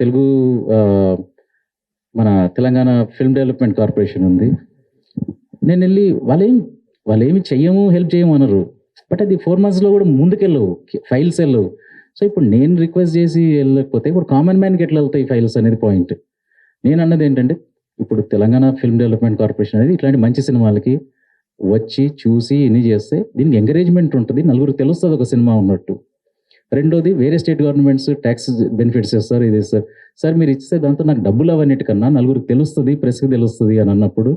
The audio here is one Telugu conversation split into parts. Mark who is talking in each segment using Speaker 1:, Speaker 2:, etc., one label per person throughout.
Speaker 1: తెలుగు మన తెలంగాణ ఫిల్మ్ డెవలప్మెంట్ కార్పొరేషన్ ఉంది. నేను వెళ్ళి వాళ్ళేం వాళ్ళు చెయ్యము హెల్ప్ చేయము అనరు. బట్ అది ఫోర్ మంత్స్లో కూడా ముందుకెళ్ళవు ఫైల్స్ వెళ్ళవు. సో ఇప్పుడు నేను రిక్వెస్ట్ చేసి వెళ్ళకపోతే ఇప్పుడు కామన్ మ్యాన్కి ఎట్లా వెళ్తాయి ఫైల్స్ అనేది పాయింట్ నేను అన్నది ఏంటంటే ఇప్పుడు తెలంగాణ ఫిల్మ్ డెవలప్మెంట్ కార్పొరేషన్ అనేది ఇట్లాంటి మంచి సినిమాలకి వచ్చి చూసి ఇన్ని చేస్తే దీనికి ఎంకరేజ్మెంట్ ఉంటుంది నలుగురికి తెలుస్తుంది ఒక సినిమా ఉన్నట్టు. రెండోది వేరే స్టేట్ గవర్నమెంట్స్ ట్యాక్స్ బెనిఫిట్స్ ఇస్తారు ఇది ఇస్తారు సార్ మీరు ఇచ్చే దాంతో నాకు డబ్బులు అవన్నిటికన్నా నలుగురికి తెలుస్తుంది ప్రెస్కి తెలుస్తుంది అని అన్నప్పుడు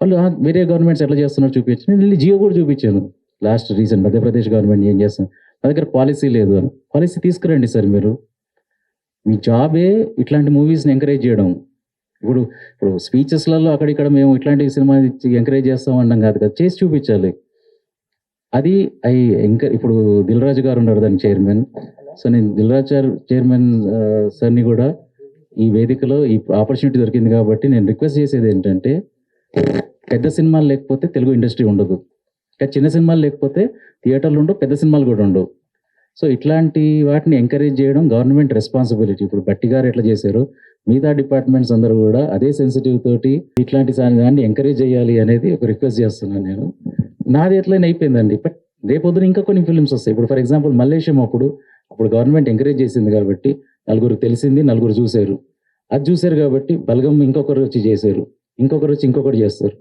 Speaker 1: వాళ్ళు వేరే గవర్నమెంట్స్ ఎట్లా చేస్తున్నారు చూపించి. నేను వెళ్ళి జియో కూడా చూపించాను. లాస్ట్ రీసెంట్ మధ్యప్రదేశ్ గవర్నమెంట్ ఏం చేస్తాను మా దగ్గర పాలసీ లేదు అని. పాలసీ తీసుకురండి సార్ మీరు. మీ జాబే ఇట్లాంటి మూవీస్ని ఎంకరేజ్ చేయడం. ఇప్పుడు ఇప్పుడు స్పీచెస్లలో అక్కడిక్కడ మేము ఇట్లాంటి సినిమా ఎంకరేజ్ చేస్తాం అన్నాం కాదు కదా చేసి చూపించాలి. అది ఐ ఇంకా ఇప్పుడు దిల్ రాజు గారు ఉన్నారు దాని చైర్మన్. సో నేను దిల్ రాజు చైర్మన్ సార్ని కూడా ఈ వేదికలో ఈ ఆపర్చునిటీ దొరికింది కాబట్టి నేను రిక్వెస్ట్ చేసేది ఏంటంటే పెద్ద సినిమాలు లేకపోతే తెలుగు ఇండస్ట్రీ ఉండదు. ఇంకా చిన్న సినిమాలు లేకపోతే థియేటర్లు ఉండవు పెద్ద సినిమాలు కూడా ఉండవు. సో ఇట్లాంటి వాటిని ఎంకరేజ్ చేయడం గవర్నమెంట్ రెస్పాన్సిబిలిటీ. ఇప్పుడు బట్టి గారు ఎట్లా చేశారు మిగతా డిపార్ట్మెంట్స్ అందరూ కూడా అదే సెన్సిటివ్ తోటి ఇట్లాంటి దాన్ని ఎంకరేజ్ చేయాలి అనేది ఒక రిక్వెస్ట్ చేస్తున్నాను నేను. నాది ఎట్లయినా అయిపోయిందండి. బట్ రేపొద్దున ఇంకా కొన్ని ఫిల్మ్స్ వస్తాయి. ఇప్పుడు ఫర్ ఎగ్జాంపుల్ మల్లేశం అప్పుడు అప్పుడు గవర్నమెంట్ ఎంకరేజ్ చేసింది కాబట్టి నలుగురు తెలిసింది నలుగురు చూశారు. అది చూశారు కాబట్టి బలగం ఇంకొకరు వచ్చి చేశారు. ఇంకొకరు వచ్చి ఇంకొకరు చేస్తారు.